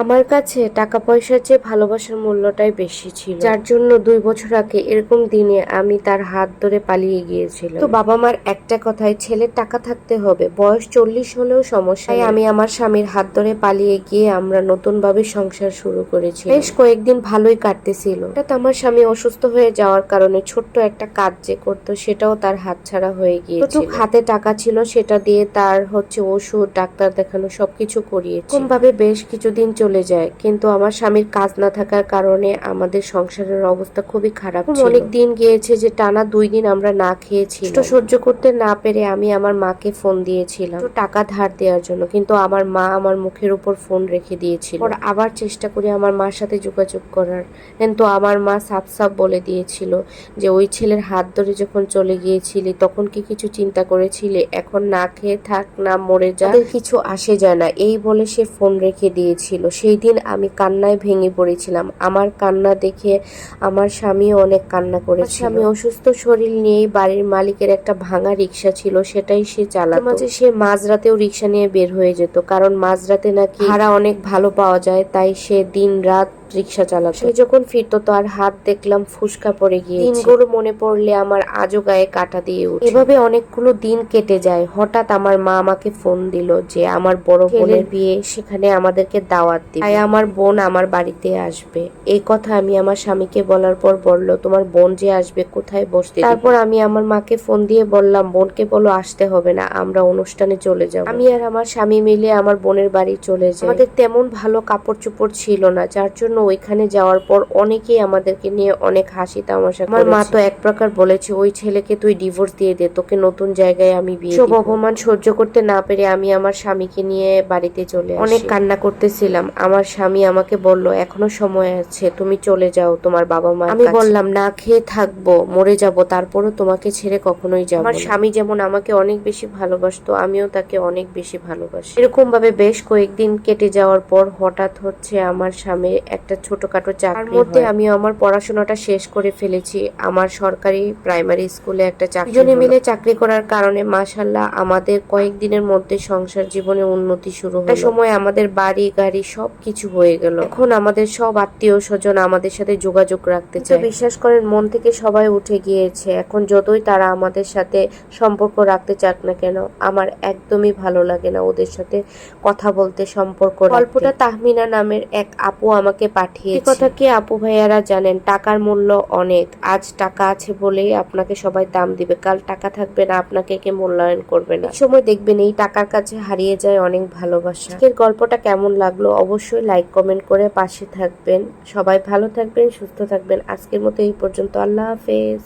আমার কাছে টাকা পয়সার চেয়ে ভালোবাসার মূল্যটাই বেশি ছিল। যার জন্য দুই বছর আগে এরকম দিনে আমি তার হাত ধরে পালিয়ে গিয়েছিলাম। তো বাবা মার একটা কথাই ছেলের টাকা থাকতে হবে, বয়স চল্লিশ হলেও সমস্যা আমি আমার স্বামীর হাত ধরে পালিয়ে গিয়ে আমরা নতুন ভাবে সংসার শুরু করেছি। বেশ কয়েকদিন ভালোই কাটতেছিল। হঠাৎ আমার স্বামী অসুস্থ হয়ে যাওয়ার কারণে ছোট্ট একটা কাজ যে করতো, সেটাও তার হাতছাড়া হয়ে গিয়েছিল। হাতে টাকা ছিল, সেটা দিয়ে তার হচ্ছে ওষুধ, ডাক্তার দেখানো সবকিছু করিয়েছে। ভাবে বেশ কিছুদিন চলে যায়। কিন্তু আমার স্বামীর কাজ না থাকার কারণে আমাদের সংসারের অবস্থা খুবই খারাপ অনেক দিন গিয়েছে যে টানা দুই দিন আমরা না খেয়েছি তো সহ্য করতে না পেরে আমি আমার মাকে ফোন দিয়েছিলাম। টাকা ধার দেওয়ার জন্য কিন্তু আমার মা আমার মুখের উপর ফোন রেখে দিয়েছিল। আবার চেষ্টা করি আমার মার সাথে যোগাযোগ করার। কিন্তু আমার মা সাফ সাফ বলে দিয়েছিল যে ওই ছেলের হাত ধরে যখন চলে গিয়েছিলি তখন কি কিছু চিন্তা করেছিলে? এখন না খেয়ে থাক না মরে যা। কিছু আসে যায় না। এই বলে সে ফোন রেখে দিয়েছিল। সেই দিন আমি কান্নায় ভেঙে পড়েছিলাম। আমার কান্না দেখে আমার স্বামীও অনেক কান্না করেছে আমি অসুস্থ শরীর নিয়েই বাড়ির মালিকের একটা ভাঙা রিক্সা ছিল সেটাই সে চালাতো। মাঝে সে মাঝরাতেও রিক্সা নিয়ে বের হয়ে যেত কারণ মাঝরাতে নাকি ভাড়া অনেক ভালো পাওয়া যায় তাই সে দিন রাত রিক্সা চালাতো সে যখন ফিরতো তার হাত দেখলাম ফুসকা পড়ে গিয়ে দিনগুলো মনে পড়লে আমার আজও গায়ে কাটা দিয়ে উঠে। এভাবে অনেকগুলো দিন কেটে যায়। হঠাৎ আমার মা আমাকে ফোন দিল যে আমার বড় বোনের বিয়ে সেখানে আমাদেরকে দাওয়াত দিবে। তাই আমার বোন আমার বাড়িতে আসবে। এই কথা আমি আমার স্বামীকে বলার পর বলল তোমার বোন যে আসবে কোথায় বসতে তারপর আমি আমার মাকে ফোন দিয়ে বললাম বোনকে বলো আসতে হবে না আমরা অনুষ্ঠানে চলে যাব। আমি আর আমার স্বামী মিলে আমার বোনের বাড়ি চলে যাই। আমাদের তেমন ভালো কাপড় চোপড় ছিল না যার জন্য ওইখানে যাওয়ার পর অনেকেই আমাদেরকে নিয়ে অনেক হাসি তামাশা আমার মা তো এক প্রকার বলেছে ওই ছেলেকে তুই ডিভোর্স দিয়ে দে তোকে নতুন জায়গায় আমি বিয়ে সব অপমান সহ্য করতে না পেরে আমি আমার স্বামীকে নিয়ে বাড়িতে চলে অনেক কান্না করতেছিলাম। আমার স্বামী আমাকে বলল এখনও সময় আছে তুমি চলে যাও তোমার বাবা মা আমি বললাম না খেয়ে থাকব মরে যাব তারপরও তোমাকে ছেড়ে কখনোই যাব আমার স্বামী যেমন আমাকে অনেক বেশি ভালোবাসতো আমিও তাকে অনেক বেশি ভালোবাসি। এরকম ভাবে বেশ কয়েকদিন কেটে যাওয়ার পর হঠাৎ হচ্ছে আমার স্বামীর একটা ছোটখাটো চাকরির মধ্যে আমি আমার পড়াশোনাটা শেষ করে ফেলেছি। আমার সরকারি প্রাইমারি স্কুলে একটা চাকরি দুজনে মিলে চাকরি করার কারণে মাশাল্লাহ আমাদের কয়েকদিনের মধ্যে সংসার জীবনে উন্নতি শুরু হলো। সময় আমাদের বাড়ি গাড়ি সব কিছু হয়ে গেল। এখন আমাদের সব আত্মীয় স্বজন আমাদের সাথে যোগাযোগ রাখতে চায়। বিশ্বাস করেন মন থেকে সবাই উঠে গিয়েছে। এখন যতই তারা আমাদের সাথে সম্পর্ক রাখতে চাক না কেন আমার একদমই ভালো লাগে না ওদের সাথে কথা বলতে সম্পর্ক গল্পটা তাহমিনা নামের এক আপু আমাকে পাঠিয়ে কথা কি আপু ভাইয়ারা জানেন? টাকার মূল্য অনেক। আজ টাকা আছে বলেই আপনাকে সবাই দাম দিবে। কাল টাকা থাকবে না, আপনাকে কে মূল্যায়ন করবে না। সময় দেখবেন, এই টাকার কাছে হারিয়ে যায় অনেক ভালোবাসা। আজকের গল্পটা কেমন লাগল অবশ্যই লাইক, কমেন্ট করে পাশে থাকবেন। সবাই ভালো থাকবেন, সুস্থ থাকবেন। আজকের মতো এই পর্যন্ত। আল্লাহ হাফেজ।